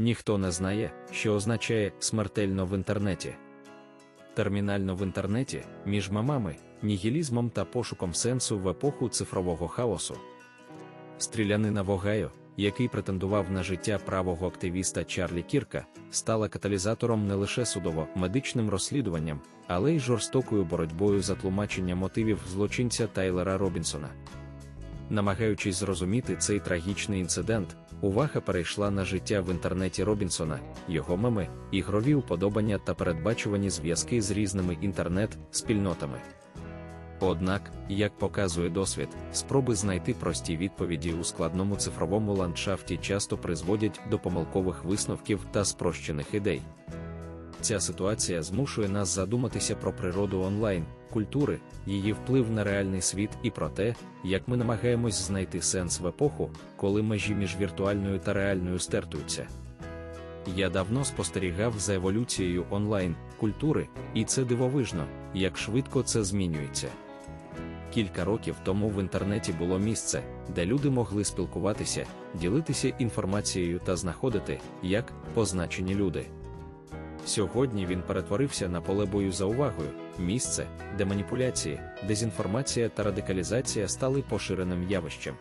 ніхто не знає, що означає смертельно в інтернеті. Термінально в інтернеті між мемами, нігілізмом та пошуком сенсу в епоху цифрового хаосу. Стрілянина в Огайо, який претендував на життя правого активіста Чарлі Кірка, стала каталізатором не лише судово-медичним розслідуванням, але й жорстокою боротьбою за тлумачення мотивів злочинця Тайлера Робінсона. Намагаючись зрозуміти цей трагічний інцидент, увага перейшла на життя в інтернеті Робінсона, його меми, ігрові уподобання та передбачувані зв'язки з різними інтернет-спільнотами. Однак, як показує досвід, спроби знайти прості відповіді у складному цифровому ландшафті часто призводять до помилкових висновків та спрощених ідей. Ця ситуація змушує нас задуматися про природу онлайн, культури, її вплив на реальний світ і про те, як ми намагаємось знайти сенс в епоху, коли межі між віртуальною та реальною стертуються. Я давно спостерігав за еволюцією онлайн культури, і це дивовижно, як швидко це змінюється. Кілька років тому в інтернеті було місце, де люди могли спілкуватися, ділитися інформацією та знаходити, як позначені люди. Сьогодні він перетворився на поле бою за увагою, місце, де маніпуляції, дезінформація та радикалізація стали поширеним явищем.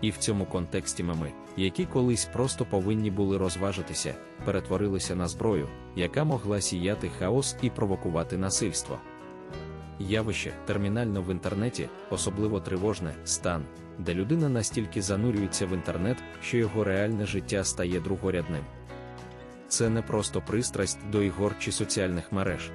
І в цьому контексті меми, які колись просто повинні були розважитися, перетворилися на зброю, яка могла сіяти хаос і провокувати насильство. Явище термінально в інтернеті, особливо тривожне стан, де людина настільки занурюється в інтернет, що його реальне життя стає другорядним. Це не просто пристрасть до ігор чи соціальних мереж.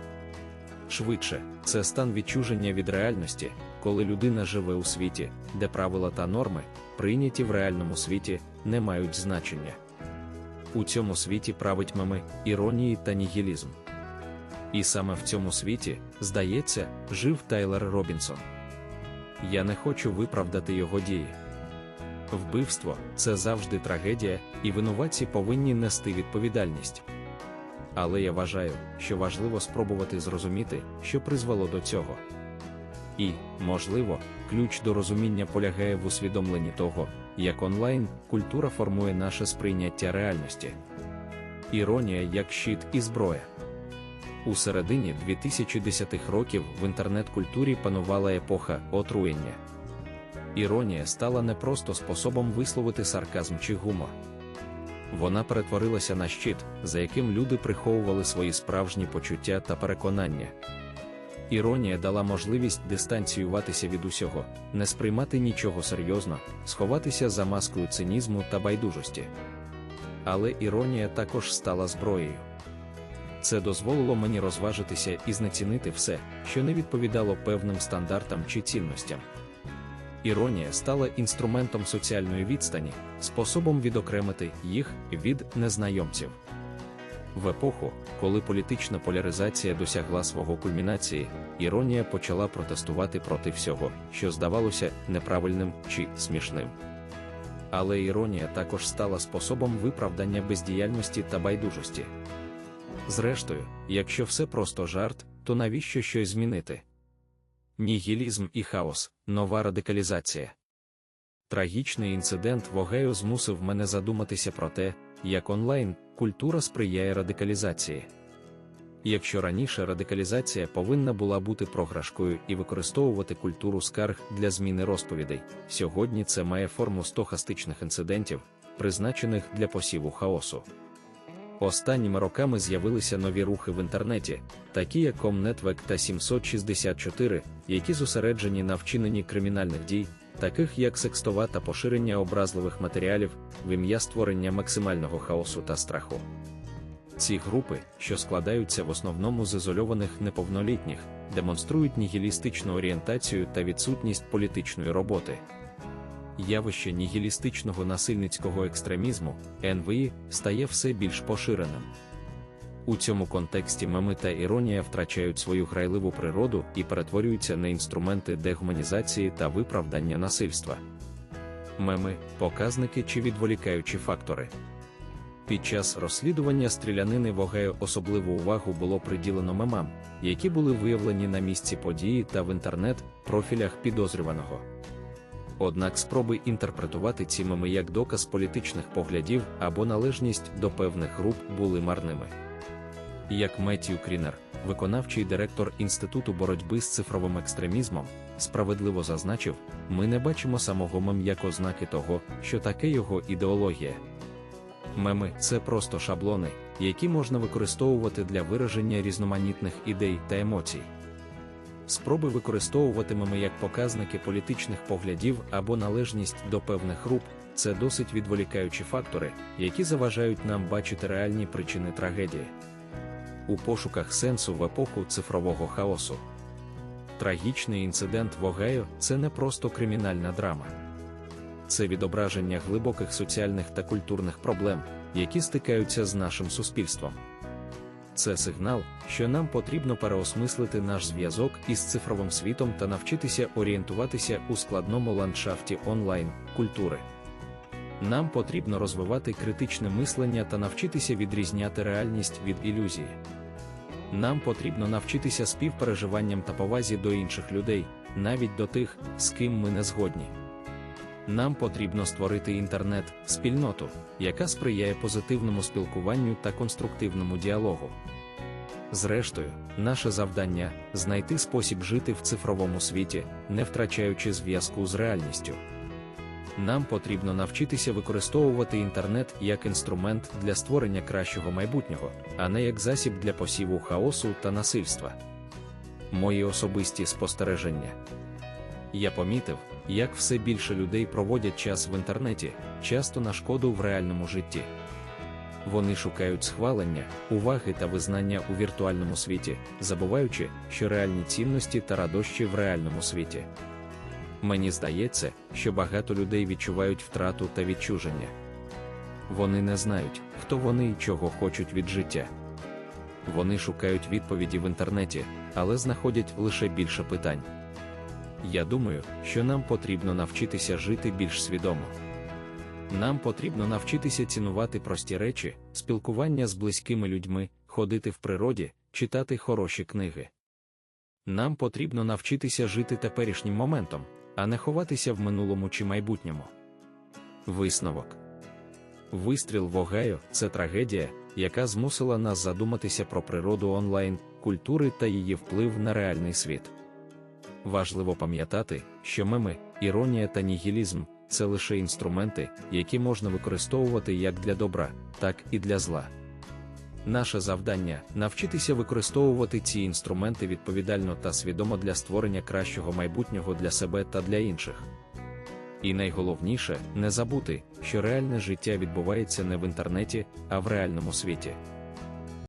Швидше, це стан відчуження від реальності, коли людина живе у світі, де правила та норми, прийняті в реальному світі, не мають значення. У цьому світі править меми, іронії та нігілізм. І саме в цьому світі, здається, жив Тайлер Робінсон. Я не хочу виправдати його дії. Вбивство це завжди трагедія, і винуватці повинні нести відповідальність. Але я вважаю, що важливо спробувати зрозуміти, що призвело до цього. І, можливо, ключ до розуміння полягає в усвідомленні того, як онлайн культура формує наше сприйняття реальності. Іронія як щит і зброя. У середині 2010-х років в інтернет-культурі панувала епоха отруєння. Іронія стала не просто способом висловити сарказм чи гумор. Вона перетворилася на щит, за яким люди приховували свої справжні почуття та переконання. Іронія дала можливість дистанціюватися від усього, не сприймати нічого серйозно, сховатися за маскою цинізму та байдужості. Але іронія також стала зброєю. Це дозволило мені розважитися і знецінити все, що не відповідало певним стандартам чи цінностям. Іронія стала інструментом соціальної відстані, способом відокремити їх від незнайомців. В епоху, коли політична поляризація досягла свого кульмінації, іронія почала протестувати проти всього, що здавалося неправильним чи смішним. Але іронія також стала способом виправдання бездіяльності та байдужості. Зрештою, якщо все просто жарт, то навіщо щось змінити? Нігілізм і хаос, нова радикалізація. Трагічний інцидент в Огайо змусив мене задуматися про те, як онлайн культура сприяє радикалізації. Якщо раніше радикалізація повинна була бути програшкою і використовувати культуру скарг для зміни розповідей, сьогодні це має форму стохастичних інцидентів, призначених для посіву хаосу. Останніми роками з'явилися нові рухи в інтернеті, такі як Комнетвек та 764, які зосереджені на вчиненні кримінальних дій, таких як секстова та поширення образливих матеріалів в ім'я створення максимального хаосу та страху. Ці групи, що складаються в основному з ізольованих неповнолітніх, демонструють нігілістичну орієнтацію та відсутність політичної роботи явище нігілістичного насильницького екстремізму НВІ стає все більш поширеним. У цьому контексті меми та іронія втрачають свою грайливу природу і перетворюються на інструменти дегуманізації та виправдання насильства. Меми, показники чи відволікаючі фактори. Під час розслідування стрілянини в Огайо особливу увагу було приділено мемам, які були виявлені на місці події та в інтернет-профілях підозрюваного. Однак спроби інтерпретувати ці меми як доказ політичних поглядів або належність до певних груп були марними. Як Меттью Крінер, виконавчий директор Інституту боротьби з цифровим екстремізмом, справедливо зазначив, ми не бачимо самого мем як ознаки того, що таке його ідеологія. Меми це просто шаблони, які можна використовувати для вираження різноманітних ідей та емоцій. Спроби використовувати меми як показники політичних поглядів або належність до певних груп це досить відволікаючі фактори, які заважають нам бачити реальні причини трагедії. У пошуках сенсу в епоху цифрового хаосу. Трагічний інцидент в Огайо – це не просто кримінальна драма. Це відображення глибоких соціальних та культурних проблем, які стикаються з нашим суспільством. Це сигнал, що нам потрібно переосмислити наш зв'язок із цифровим світом та навчитися орієнтуватися у складному ландшафті онлайн культури. Нам потрібно розвивати критичне мислення та навчитися відрізняти реальність від ілюзії. Нам потрібно навчитися співпереживанням та повазі до інших людей, навіть до тих, з ким ми не згодні. Нам потрібно створити інтернет, спільноту, яка сприяє позитивному спілкуванню та конструктивному діалогу. Зрештою, наше завдання знайти спосіб жити в цифровому світі, не втрачаючи зв'язку з реальністю. Нам потрібно навчитися використовувати інтернет як інструмент для створення кращого майбутнього, а не як засіб для посіву хаосу та насильства. Мої особисті спостереження. Я помітив, як все більше людей проводять час в інтернеті, часто на шкоду в реальному житті. Вони шукають схвалення, уваги та визнання у віртуальному світі, забуваючи, що реальні цінності та радощі в реальному світі. Мені здається, що багато людей відчувають втрату та відчуження. Вони не знають, хто вони і чого хочуть від життя. Вони шукають відповіді в інтернеті, але знаходять лише більше питань. Я думаю, що нам потрібно навчитися жити більш свідомо. Нам потрібно навчитися цінувати прості речі, спілкування з близькими людьми, ходити в природі, читати хороші книги. Нам потрібно навчитися жити теперішнім моментом, а не ховатися в минулому чи майбутньому. Висновок Вистріл в Огайо – це трагедія, яка змусила нас задуматися про природу онлайн, культури та її вплив на реальний світ. Важливо пам'ятати, що меми, іронія та нігілізм це лише інструменти, які можна використовувати як для добра, так і для зла. Наше завдання навчитися використовувати ці інструменти відповідально та свідомо для створення кращого майбутнього для себе та для інших. І найголовніше не забути, що реальне життя відбувається не в інтернеті, а в реальному світі.